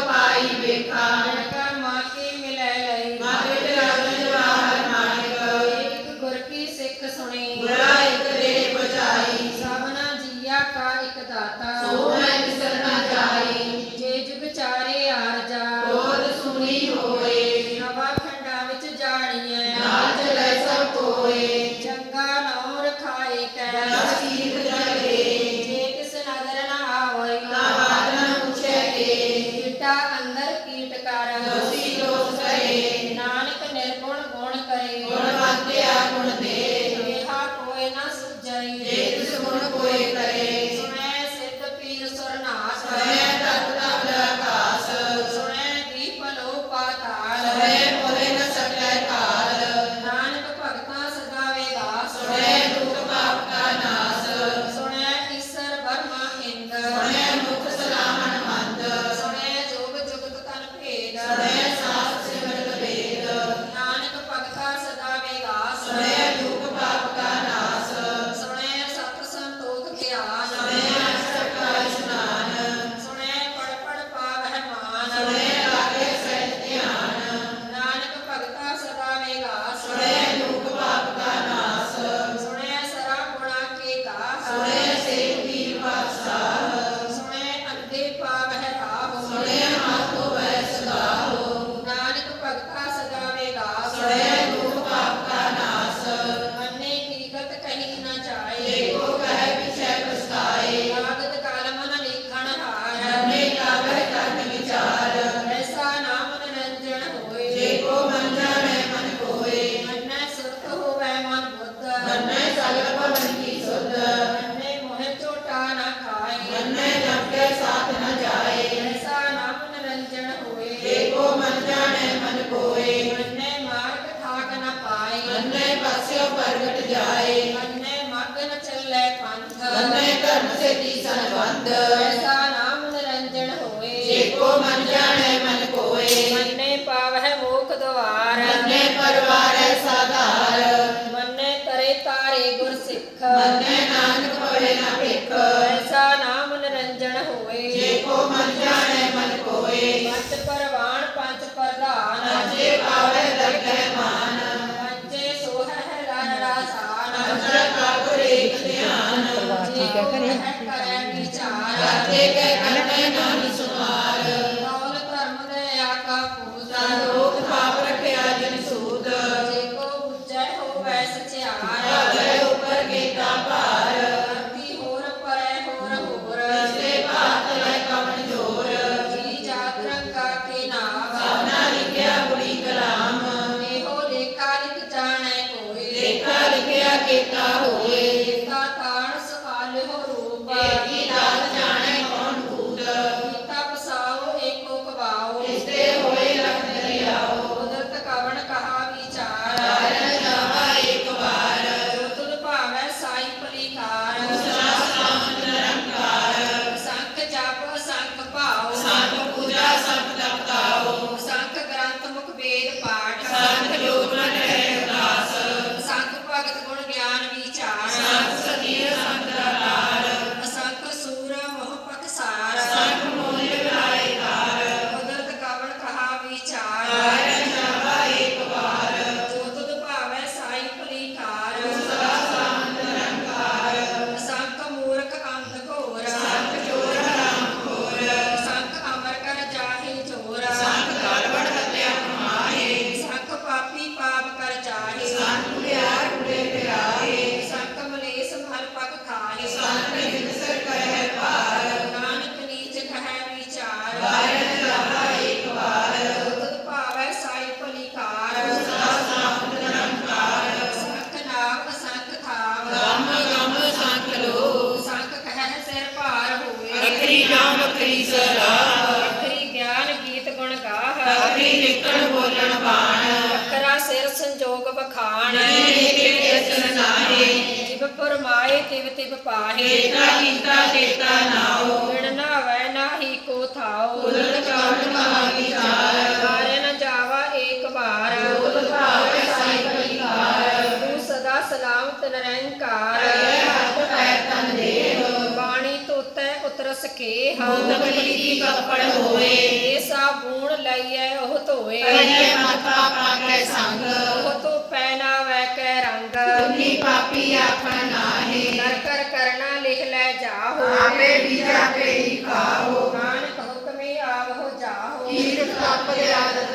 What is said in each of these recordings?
ਪਾਈ ਵੇਖਾ ਨਕਾ ਮਾਕੀ ਮਿਲੈ ਲਈ। ਮਾਕੇ ਤੇ ਰਾਜਾ ਜਵਾਹਰ ਮਾਨਿਕ ਇੱਕ ਗੁਰ ਕੀ ਸਿੱਖ ਸੁਣੀ। ਬੁਰਾ ਇੱਕ ਦੇ ਬਚਾਈ ਸਭਨਾ ਜੀਆ ਕਾ ਇੱਕ ਦਾਤਾ। ਸੋ ਮੈਂ ਕਿਸਰ ਨਾ ਜਾਈ ਜੇ ਜੁ ਵਿਚਾਰੇ ਆਰਜਾ ਬੋਧ ਸੁਣੀ ਹੋਏ ਨਵਾ ਖੰਡਾ ਵਿੱਚ ਜਾਣੀਐ। ਨਾਲ ਚਲੇ ਸਭ ਕੋਏ। ਚੰਗਾ ਨਾਮ ਰਖਾਏ ਕੈ। ਨਸੀਬ ਮੰਨੇ ਪਾਸਿਓ ਪ੍ਰਗਟ ਜਾਏ। ਮੰਨੇ ਮਗਨ ਚੱਲੇ ਪੰਥ ਮੰਨੇ ਕਰਮ ਸੇ ਦੀ ਸੰਬੰਧ ਐਸਾ ਘਰੇ ਤਿਵ ਤਿਵ ਪਾਹੇ। ਕੀਤਾ ਕੀਤਾ ਕੀਤਾ ਨਾਉ। ਮਿਣ ਨਾਵੈ ਨਾਹੀ ਕੋ ਥਾਉ। ਕੁਦਰਤ ਕਾਟ ਮਹਾ ਵਿਚਾਰ ਹਾਰੇ ਨ ਜਾਵਾ ਏਕ ਵਾਰ। ਲੋਕ ਭਾਵੇ ਸਾਈ ਪਰਿਕਾਰ। ਤੂੰ ਸਦਾ ਸਲਾਮਤ ਨਿਰੰਕਾਰ। ਹੱਥ ਪੈਰ ਤਨ ਦੇਹ। ਬਾਣੀ ਤੋਤੈ ਉਤਰਸ ਕੇ ਹਉ ਤਕਲੀ ਕੀ ਕਪੜ ਹੋਵੇ। ਏ ਸਾਬੂਣ ਲਈਐ ਉਹ ਧੋਏ ਕਰੀਏ ਮੱਥਾ ਪਾਕੈ ਸੰਗ। ਉਹ ਤੋ ਪਹਿਨਾਵੈ ਕੈ ਰੰਗ। ਤੁਮੀ ਪਾਪੀ ਆਪਣਾ ਕਰ ਕਰ ਕਰਨਾ ਲਿਖ ਲੈ ਜਾਹੋ। ਆਪੇ ਬੀਜ ਆਪੇ ਹੀ ਖਾਓ ਨਾਨਕ ਹੁਕਮੇ ਆਵੋ ਜਾਹੋ। ਕੀਰਤ ਤਪ ਦੇ ਆਦਤ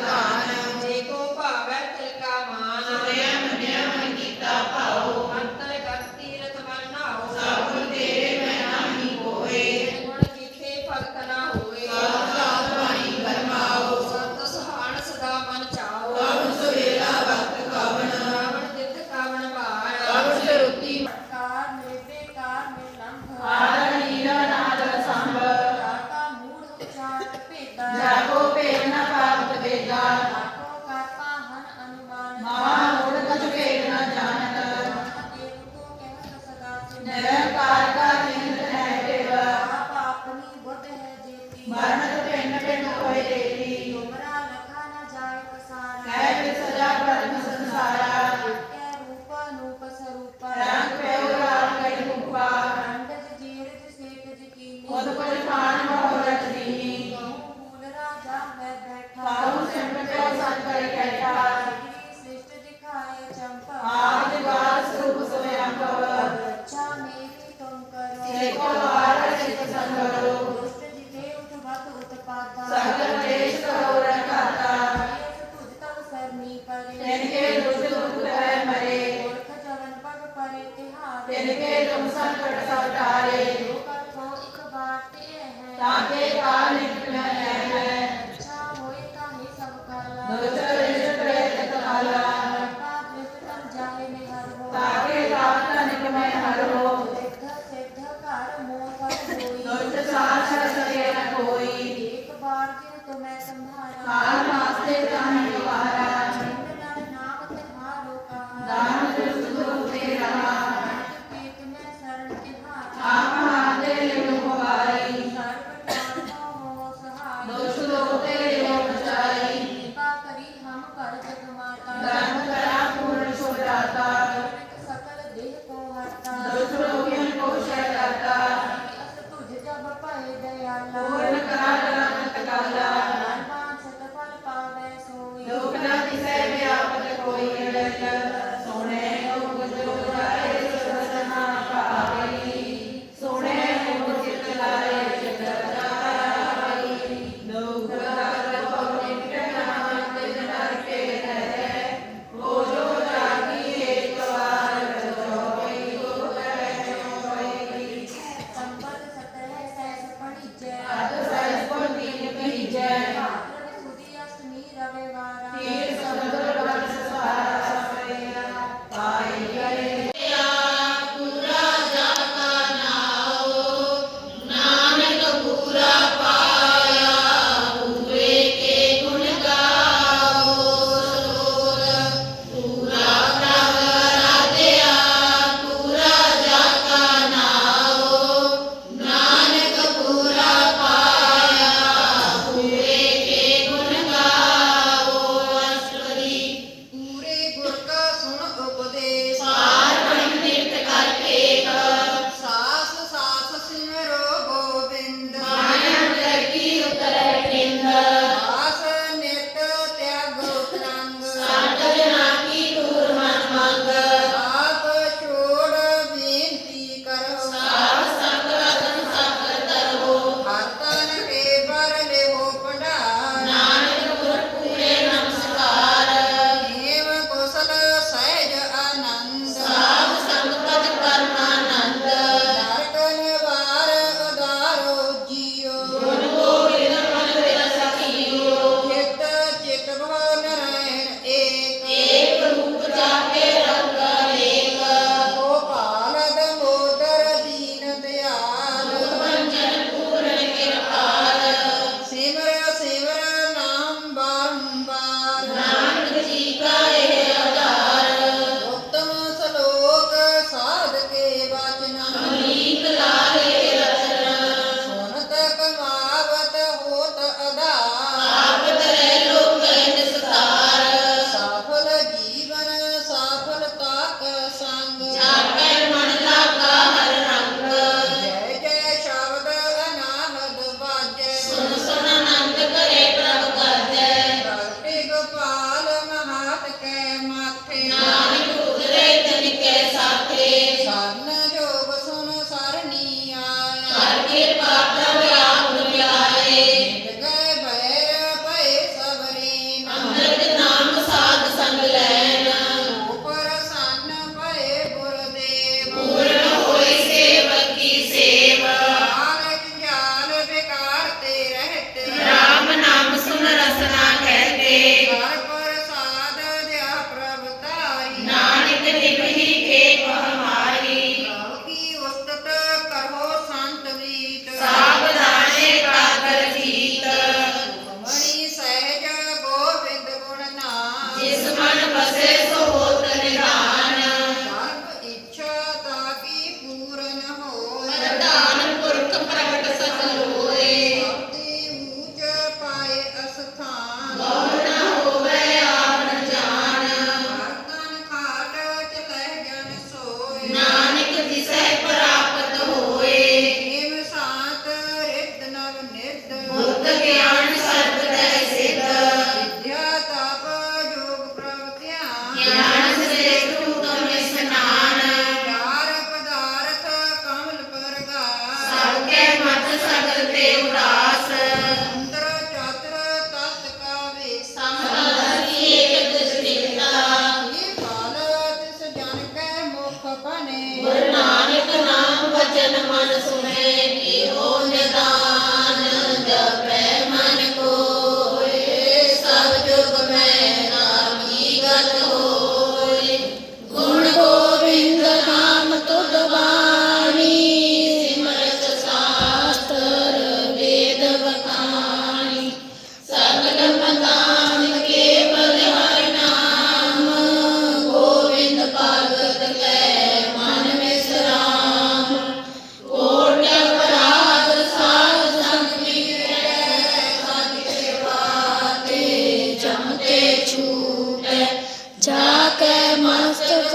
ਮਸਤਕ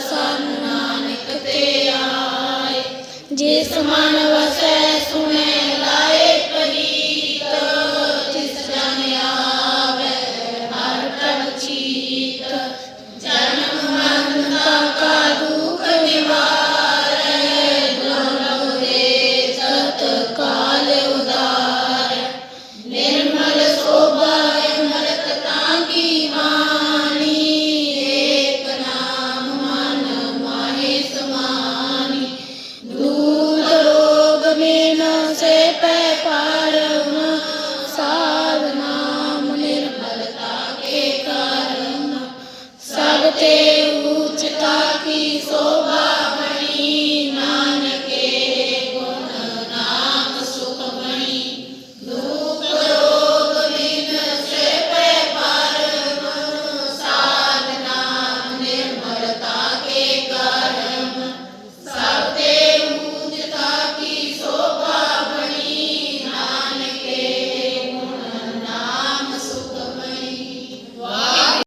ਸਨ ਨਾਨਕ ਤੇ ਆਏ। ਜਿਸ ਮਨ ਵਸੈ ਸੁਣੇ